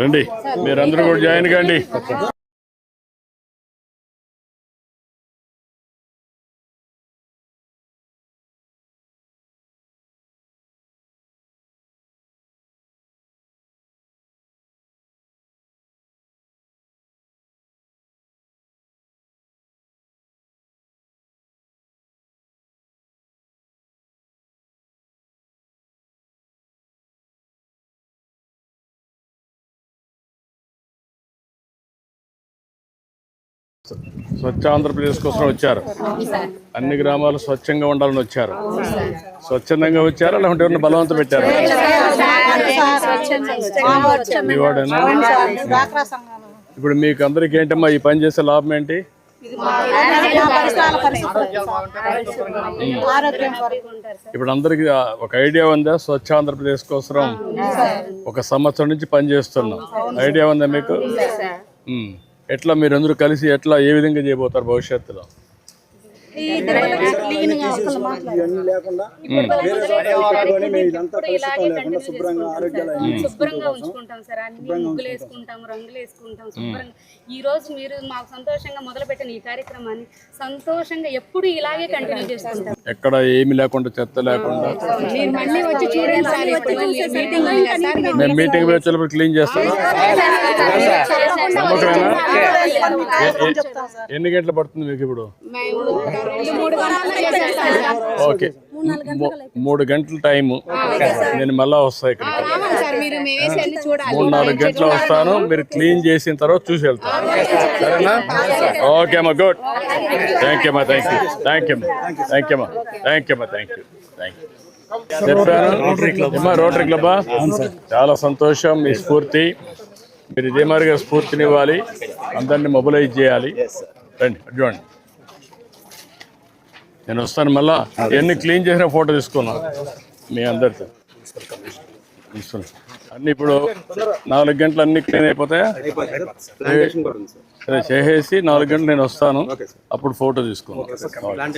రండి. మీరందరూ కూడా జాయిన్ కండి. స్వచ్ఛ ఆంధ్రప్రదేశ్ కోసం వచ్చారు. అన్ని గ్రామాలు స్వచ్ఛంగా ఉండాలని వచ్చారు. స్వచ్ఛందంగా వచ్చారా? లేకుంటే ఎవరిని బలవంతం పెట్టారా? ఇప్పుడు మీకు అందరికి ఏంటమ్మా ఈ పని చేసే లాభం ఏంటి? ఇప్పుడు అందరికి ఒక ఐడియా ఉందా? స్వచ్ఛ ఆంధ్రప్రదేశ్ కోసం ఒక సంవత్సరం నుంచి పని చేస్తున్నాం. ఐడియా ఉందా మీకు. ఎట్లా మీరందరూ కలిసి ఎట్లా ఏ విధంగా చేయబోతారు భవిష్యత్తులో? శుభ్రంగా ఉంచుకుంటాం సార్. అన్ని ముగ్గులు వేసుకుంటాం రంగులు వేసుకుంటాం శుభ్రంగా. ఈ రోజు మీరు మాకు సంతోషంగా మొదలుపెట్టిన ఈ కార్యక్రమాన్ని సంతోషంగా ఎప్పుడు ఇలాగే కంటిన్యూ చేసుకుంటాం ఎక్కడ ఏమి లేకుండా చెత్త లేకుండా మీరు మీటింగ్ వచ్చేటప్పుడు క్లీన్ చేస్తాం నమ్మకమేనా ఎ- ఎ- ఎన్ని గంటలు పడుతుంది మీకు ఇప్పుడు? ఓకే. మూడు గంటల టైము. నేను మళ్ళా వస్తా ఇక్కడ రావాలి సార్ మీరు మేము వేసి అన్ని చూడాలి. మూడు నాలుగు గంటలు వస్తాను. మీరు క్లీన్ చేసిన తర్వాత చూసి వెళ్తాను. సరేనా? ఓకే అమ్మా. గుడ్ థ్యాంక్ యూ అమ్మా. Thank you thank you thank you అమ్మా. థ్యాంక్ యూ అమ్మా. థ్యాంక్ యూ థ్యాంక్ యూ చెప్పాను? రోటరీ క్లబ్బా చాలా సంతోషం మీ స్ఫూర్తి. మీరు ఇదే మాదిరిగా స్ఫూర్తినివ్వాలి. అందరినీ మొబిలైజ్ చేయాలి. రండి చూడండి. నేను వస్తాను మళ్ళా. ఎన్ని క్లీన్ చేసిన ఫోటో తీసుకున్నాను మీ అందరితో. అన్ని ఇప్పుడు నాలుగు గంటలు అన్ని క్లీన్ అయిపోతాయా? చేసేసి నాలుగు గంటలు నేను వస్తాను. అప్పుడు ఫోటో తీసుకున్నాను